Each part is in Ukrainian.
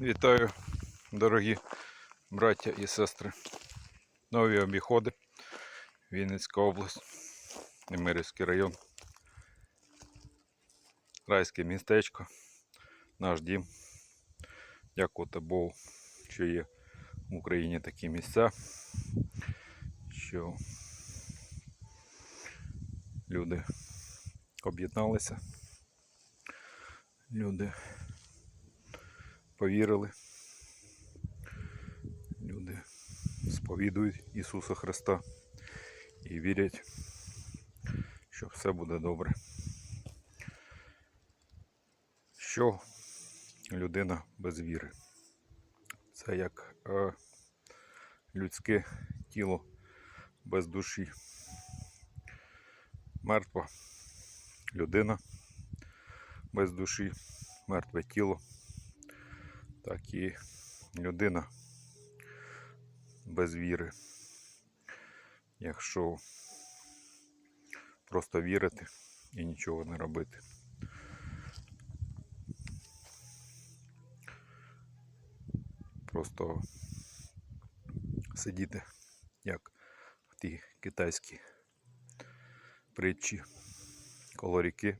Вітаю, дорогі браття і сестри. Нові обіходи. Вінницька область, Немирівський район. Райське містечко, наш дім. Дякувати Богу, що є в Україні такі місця, що люди об'єдналися, люди повірили. Люди сповідують Ісуса Христа і вірять, що все буде добре. Що людина без віри? Це як е, людське тіло без душі. Мертва людина без душі, мертве тіло так і людина без віри. Якщо просто вірити і нічого не робити. Просто сидіти, як в тій китайській притчі коло ріки,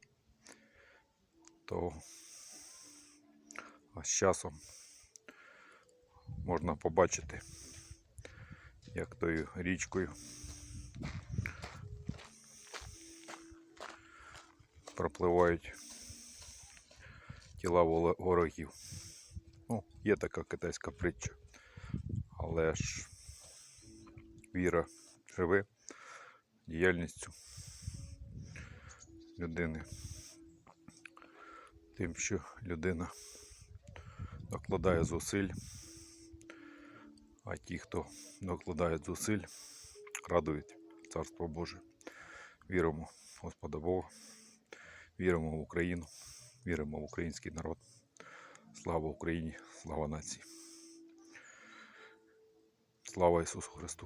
то а з часом можна побачити, як тою річкою пропливають тіла ворогів. Ну, є така китайська притча, але ж віра живе діяльністю людини. Тим, що людина докладає зусиль, а ті, хто докладає зусиль, радують Царство Боже. Віримо в Господа Бога, віримо в Україну, віримо в український народ. Слава Україні, слава нації. Слава Ісусу Христу!